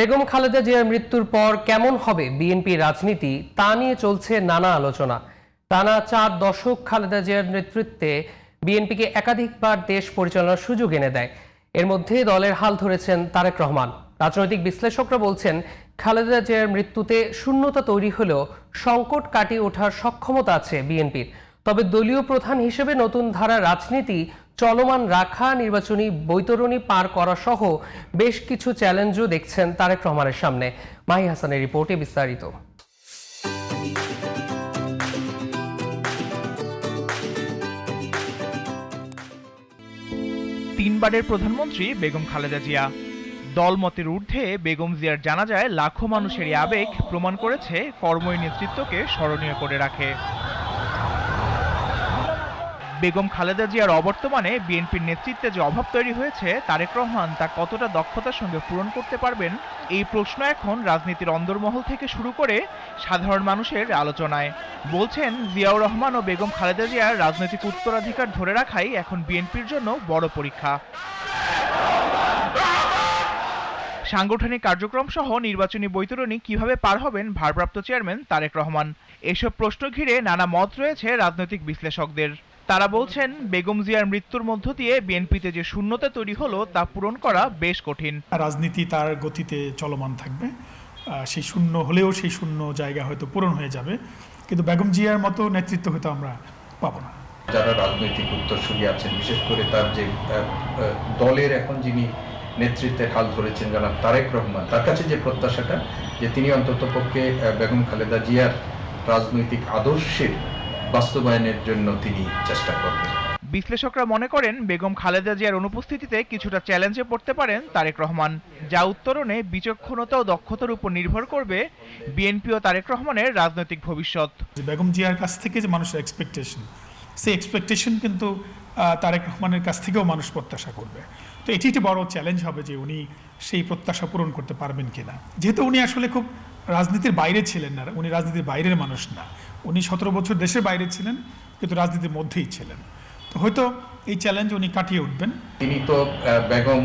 বেগম খালেদা জিয়ার মৃত্যুর পর কেমন হবে বিএনপি রাজনীতি, তা নিয়ে চলছে নানা আলোচনা। টানা চার দশক খালেদা জিয়ার নেতৃত্বে বিএনপিকে একাধিকবার দেশ পরিচালনার সুযোগ এনে দেয়। এর মধ্যে দলের হাল ধরেছেন তারেক রহমান। রাজনৈতিক বিশ্লেষকরা বলছেন, খালেদা জিয়ার মৃত্যুতে শূন্যতা তৈরি হলেও সংকট কাটিয়ে ওঠার সক্ষমতা আছে বিএনপির। তবে দলীয় প্রধান হিসেবে নতুন ধারা রাজনীতি চলমান রাখা, নির্বাচনী বৈতরণী পার করা সহ বেশ কিছু চ্যালেঞ্জও দেখছেন তারেক রহমানের সামনে। মাহি হাসানের রিপোর্টে বিস্তারিত। তিনবারের প্রধানমন্ত্রী বেগম খালেদা জিয়া। দলমতের ঊর্ধ্বে বেগম জিয়ার জানা যায় লাখো মানুষের আবেগ প্রমাণ করেছে কর্মই নেতৃত্বকে স্মরণীয় করে রাখে। বেগম খালেদা জিয়ার অবর্তমানে বিএনপির নেতৃত্বে যে অভাব তৈরি হয়েছে, তারেক রহমান তা কতটা দক্ষতার সঙ্গে পূরণ করতে পারবেন, এই প্রশ্ন এখন রাজনীতির অন্দরমহল থেকে শুরু করে সাধারণ মানুষের আলোচনায়। বলছেন জিয়াউর রহমান ও বেগম খালেদা জিয়ার রাজনৈতিক উত্তরাধিকার ধরে রাখাই এখন বিএনপির জন্য বড় পরীক্ষা। সাংগঠনিক কার্যক্রম সহ নির্বাচনী বৈতরণী কীভাবে পার হবেন ভারপ্রাপ্ত চেয়ারম্যান তারেক রহমান? এসব প্রশ্ন ঘিরে নানা মত রয়েছে রাজনৈতিক বিশ্লেষকদের। তারা বলছেন বেগম জিয়ার মৃত্যুর মধ্য দিয়ে বিএনপিতে যে শূন্যতা তৈরি হলো তা পূরণ করা বেশ কঠিন। রাজনীতি তার গতিতে চলমান থাকবে। সেই শূন্য হলেও সেই শূন্য জায়গা হয়তো পূরণ হয়ে যাবে। কিন্তু বেগম জিয়ার মতো নেতৃত্ব হয়তো আমরা পাবো না। যারা রাজনৈতিক উত্তরসূরি আছেন বিশেষ করে তার যে দলের এখন যিনি নেতৃত্বের হাল ধরেছেন জনাব তারেক রহমান তার কাছে যে প্রত্যাশাটা যে তিনি অন্তত পক্ষে বেগম খালেদা জিয়ার রাজনৈতিক আদর্শের বাস্তবায়নের জন্য তিনি চেষ্টা করবেন। বিশ্লেষকরা মনে করেন বেগম খালেদা জিয়ার অনুপস্থিতিতে কিছুটা চ্যালেঞ্জে পড়তে পারেন তারেক রহমান যা উত্তরণে বিচক্ষণতা ও দক্ষতার উপর নির্ভর করবে বিএনপি ও তারেক রহমানের রাজনৈতিক ভবিষ্যৎ। বেগম জিয়ার কাছ থেকে যে মানুষের এক্সপেকটেশন সেই এক্সপেকটেশন কিন্তু তারেক রহমানের কাছ থেকেও মানুষ প্রত্যাশা করবে। তো এটি একটি বড় চ্যালেঞ্জ হবে যে উনি সেই প্রত্যাশা পূরণ করতে পারবেন কিনা। যেহেতু উনি আসলে খুব রাজনীতির বাইরে ছিলেন না উনি রাজনীতির বাইরের মানুষ না। উনি সতেরো বছর দেশের বাইরে ছিলেন কিন্তু রাজনীতির মধ্যেই ছিলেন। তো হয়তো এই চ্যালেঞ্জ উনি কাটিয়ে উঠবেন। তিনি তো বেগম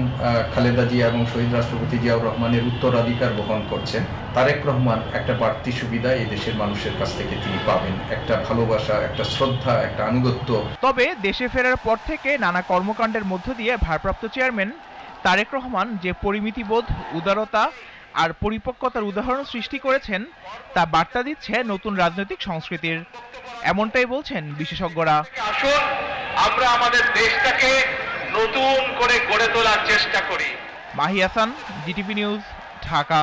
খালেদা জিয়া এবং শহীদ রাষ্ট্রপতি জিয়াউর রহমানের উত্তরাধিকার বহন করছেন। তারেক রহমান একটা বাড়তি সুবিধা এই দেশের মানুষের কাছ থেকে তিনি পাবেন। একটা ভালোবাসা একটা শ্রদ্ধা একটা আনুগত্য। তবে দেশে ফেরার পর থেকে নানা কর্মকাণ্ডের মধ্য দিয়ে ভারপ্রাপ্ত চেয়ারম্যান তারেক রহমান যে পরিমিতিবোধ উদারতা আর পরিপক্কতার উদাহরণ সৃষ্টি করেছেন তা বার্তা দিচ্ছে নতুন রাজনৈতিক সংস্কৃতির। এমনটাই বলছেন বিশেষজ্ঞরা। আসুন আমরা আমাদের দেশটাকে নতুন করে গড়ে তোলার চেষ্টা করি। Mahi Hasan GTV news Dhaka.